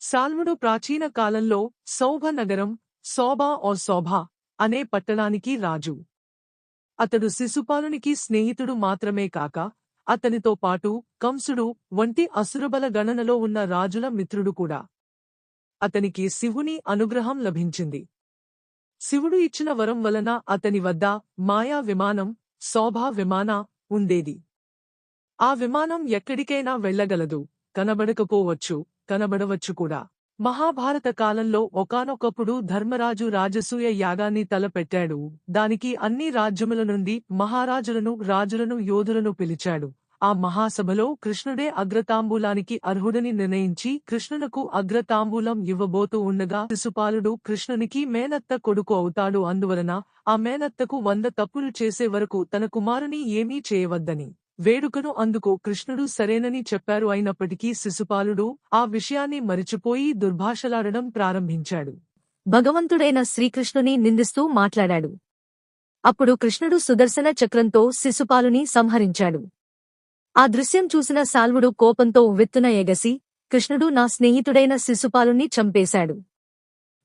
సాల్ముడు ప్రాచీన కాలంలో సౌభ నగరం శోభ ఓ శోభ అనే పట్టణానికి రాజు. అతడు శిశుపాలునికి స్నేహితుడు మాత్రమే కాక అతనితో పాటు కంసుడు వంటి అసురబల గణనలో ఉన్న రాజుల మిత్రుడు కూడా. అతనికి శివుని అనుగ్రహం లభించింది. శివుడు ఇచ్చిన వరం వలన అతని వద్ద మాయా విమానం శోభా విమాన ఉండేది. ఆ విమానం ఎక్కడికైనా వెళ్ళగలదు కనబడకపోవచ్చు కనబడవచ్చు కూడా. మహాభారత కాలంలో ఒకానొకప్పుడు ధర్మరాజు రాజసూయ యాగాన్ని తలపెట్టాడు. దానికి అన్ని రాజ్యముల నుండి మహారాజులను రాజులను యోధులను పిలిచాడు. ఆ మహాసభలో కృష్ణుడే అగ్రతాంబూలానికి అర్హుడని నిర్ణయించి కృష్ణునకు అగ్రతాంబూలం ఇవ్వబోతూ ఉండగా శిశుపాలుడు కృష్ణునికి మేనత్త కొడుకు అవుతాడు. అందువలన ఆ మేనత్తకు వంద తప్పులు చేసే వరకు తన కుమారుని ఏమీ చేయవద్దని వేడుకను అందుకు కృష్ణుడు సరేనని చెప్పారు అయినప్పటికీ శిశుపాలుడు ఆ విషయాన్ని మరిచిపోయి దుర్భాషలాడడం ప్రారంభించాడు. భగవంతుడైన శ్రీకృష్ణుని నిందిస్తూ మాట్లాడాడు. అప్పుడు కృష్ణుడు సుదర్శన చక్రంతో శిశుపాలుని సంహరించాడు. ఆ దృశ్యం చూసిన సాల్వుడు కోపంతో వెత్తున ఎగసి కృష్ణుడు నా స్నేహితుడైన శిశుపాలుని చంపేశాడు.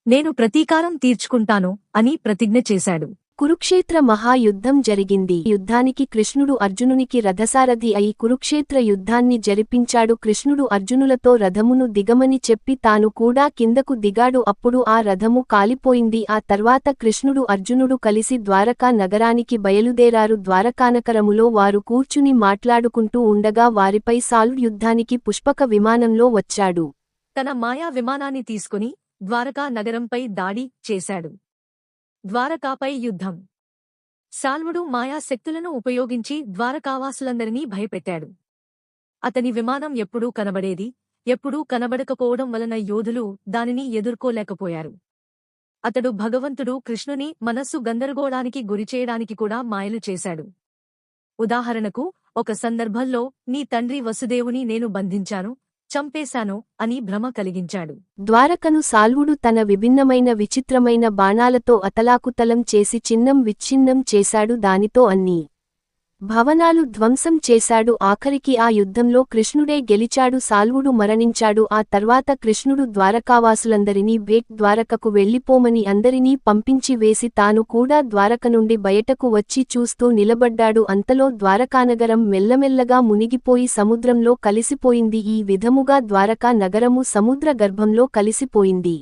నేను ప్రతీకారం తీర్చుకుంటాను అని ప్రతిజ్ఞ చేశాడు. కురుక్షేత్ర మహాయుద్ధం జరిగింది. యుద్ధానికి కృష్ణుడు అర్జునునికి రథసారథి అయి కురుక్షేత్ర యుద్ధాన్ని జరిపించాడు. కృష్ణుడు అర్జునులతో రథమును దిగమని చెప్పి తాను కూడా కిందకు దిగాడు. అప్పుడు ఆ రథము కాలిపోయింది. ఆ తర్వాత కృష్ణుడు అర్జునుడు కలిసి ద్వారకా నగరానికి బయలుదేరారు. ద్వారకానకరములో వారు కూర్చుని మాట్లాడుకుంటూ ఉండగా వారిపై సాల్వ్ యుద్ధానికి పుష్పక విమానంలో వచ్చాడు. తన మాయా విమానాన్ని తీసుకుని ద్వారకా నగరంపై దాడి చేశాడు. ద్వారకాపై యుద్ధం. సాల్వుడు మాయాశక్తులను ఉపయోగించి ద్వారకావాసులందరినీ భయపెట్టాడు. అతని విమానం ఎప్పుడూ కనబడేది ఎప్పుడూ కనబడకపోవడం వలన యోధులు దానిని ఎదుర్కోలేకపోయారు. అతడు భగవంతుడు కృష్ణుని మనస్సు గందరగోళానికి గురిచేయడానికి కూడా మాయలు చేశాడు. ఉదాహరణకు ఒక సందర్భంలో నీ తండ్రి వసుదేవుని నేను బంధించాను చంపేశాను అని భ్రమ కలిగించాడు. ద్వారకను సాల్వుడు తన విభిన్నమైన విచిత్రమైన బాణాలతో అతలాకుతలం చేసి చిన్నం విచ్ఛిన్నం చేశాడు దానితో అన్నీ భవనాలు ధ్వంసం చేశాడు. ఆఖరికి ఆ యుద్ధంలో కృష్ణుడే గెలిచాడు. సాల్వుడు మరణించాడు. ఆ తర్వాత కృష్ణుడు ద్వారకావాసులందరినీ బేట్ ద్వారకకు వెళ్ళిపోమని అందరినీ పంపించి వేసి తాను కూడా ద్వారక నుండి బయటకు వచ్చి చూస్తూ నిలబడ్డాడు. అంతలో ద్వారకానగరం మెల్లమెల్లగా మునిగిపోయి సముద్రంలో కలిసిపోయింది. ఈ విధముగా ద్వారకా నగరము సముద్ర గర్భంలో కలిసిపోయింది.